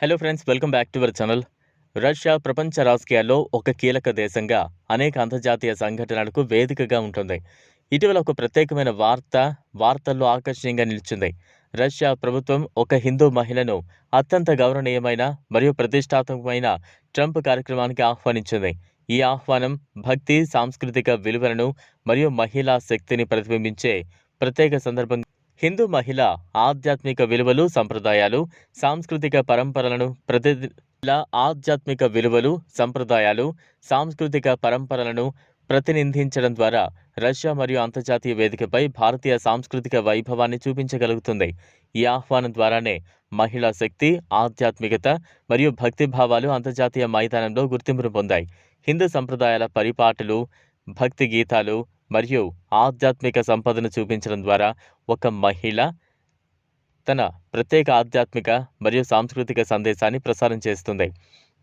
Hello friends welcome back to our channel Russia ప్రపంచ రాజకీయాల్లో ఒక కీలక దేశంగా అనేక అంతర్జాతీయ సంఘటనలకు వేదికగా ఉంటుంది. ఇటీవల ఒక ప్రత్యేకమైన వార్త వార్తల్లో ఆకర్షణీయంగా నిలిచింది. రష్యా ప్రభుత్వం ఒక హిందూ మహిళను అత్యంత గౌరవనీయమైన మరియు ప్రతిష్టాత్మకమైన ట్రంప్ కార్యక్రమానికి ఆహ్వానించింది. ఈ ఆహ్వానం భక్తి సాంస్కృతిక విలువలను మరియు మహిళా శక్తిని ప్రతిబింబించే ప్రత్యేక సందర్భం హిందూ మహిళ ఆధ్యాత్మిక విలువలు సంప్రదాయాలు సాంస్కృతిక పరంపరలను ప్రతి ఆధ్యాత్మిక విలువలు సంప్రదాయాలు సాంస్కృతిక పరంపరలను ప్రతినిధించడం ద్వారా రష్యా మరియు అంతర్జాతీయ వేదికపై భారతీయ సాంస్కృతిక వైభవాన్ని చూపించగలుగుతుంది. ఈ ఆహ్వానం ద్వారానే మహిళా శక్తి ఆధ్యాత్మికత మరియు భక్తిభావాలు అంతర్జాతీయ మైదానంలో గుర్తింపును పొందాయి. హిందూ సంప్రదాయాల పరిపాటలు భక్తి గీతాలు మరియు ఆధ్యాత్మిక సంపదను చూపించడం ద్వారా ఒక మహిళ తన ప్రత్యేక ఆధ్యాత్మిక మరియు సాంస్కృతిక సందేశాన్ని ప్రసారం చేస్తుంది.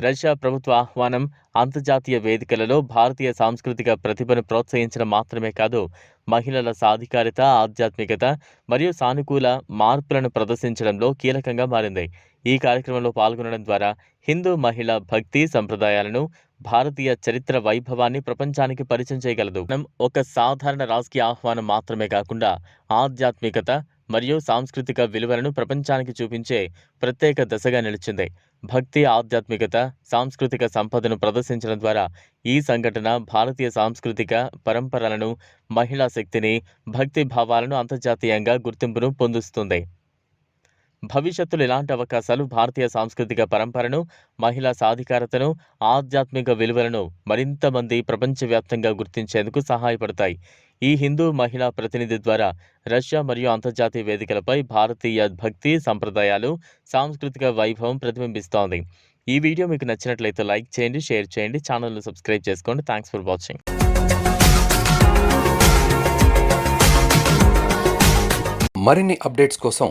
రష్యా ప్రభుత్వ ఆహ్వానం అంతర్జాతీయ వేదికలలో భారతీయ సాంస్కృతిక ప్రతిభను ప్రోత్సహించడం మాత్రమే కాదు మహిళల సాధికారిత ఆధ్యాత్మికత మరియు సానుకూల మార్పులను ప్రదర్శించడంలో కీలకంగా మారింది. ఈ కార్యక్రమంలో పాల్గొనడం ద్వారా హిందూ మహిళ భక్తి సంప్రదాయాలను భారతీయ చరిత్ర వైభవాన్ని ప్రపంచానికి పరిచయం చేయగలదు. మనం ఒక సాధారణ రాజకీయ ఆహ్వానం మాత్రమే కాకుండా ఆధ్యాత్మికత మరియు సాంస్కృతిక విలువలను ప్రపంచానికి చూపించే ప్రత్యేక దశగా నిలిచింది. భక్తి ఆధ్యాత్మికత సాంస్కృతిక సంపదను ప్రదర్శించడం ద్వారా ఈ సంఘటన భారతీయ సాంస్కృతిక పరంపరలను మహిళా శక్తిని భక్తి భావాలను అంతర్జాతీయంగా గుర్తింపును పొందుతుంది భవిష్యత్తులో ఇలాంటి అవకాశాలు భారతీయ సాంస్కృతిక పరంపరను మహిళా సాధికారతను ఆధ్యాత్మిక విలువలను మరింత మంది ప్రపంచవ్యాప్తంగా గుర్తించేందుకు సహాయపడతాయి. ఈ హిందూ మహిళా ప్రతినిధి ద్వారా రష్యా మరియు అంతర్జాతీయ వేదికలపై భారతీయ భక్తి సంప్రదాయాలు సాంస్కృతిక వైభవం ప్రతిబింబిస్తోంది. ఈ వీడియో మీకు నచ్చినట్లయితే లైక్ చేయండి షేర్ చేయండి ఛానల్ను సబ్స్క్రైబ్ చేసుకోండి. Thanks for watching. మరిన్ని అప్డేట్స్ కోసం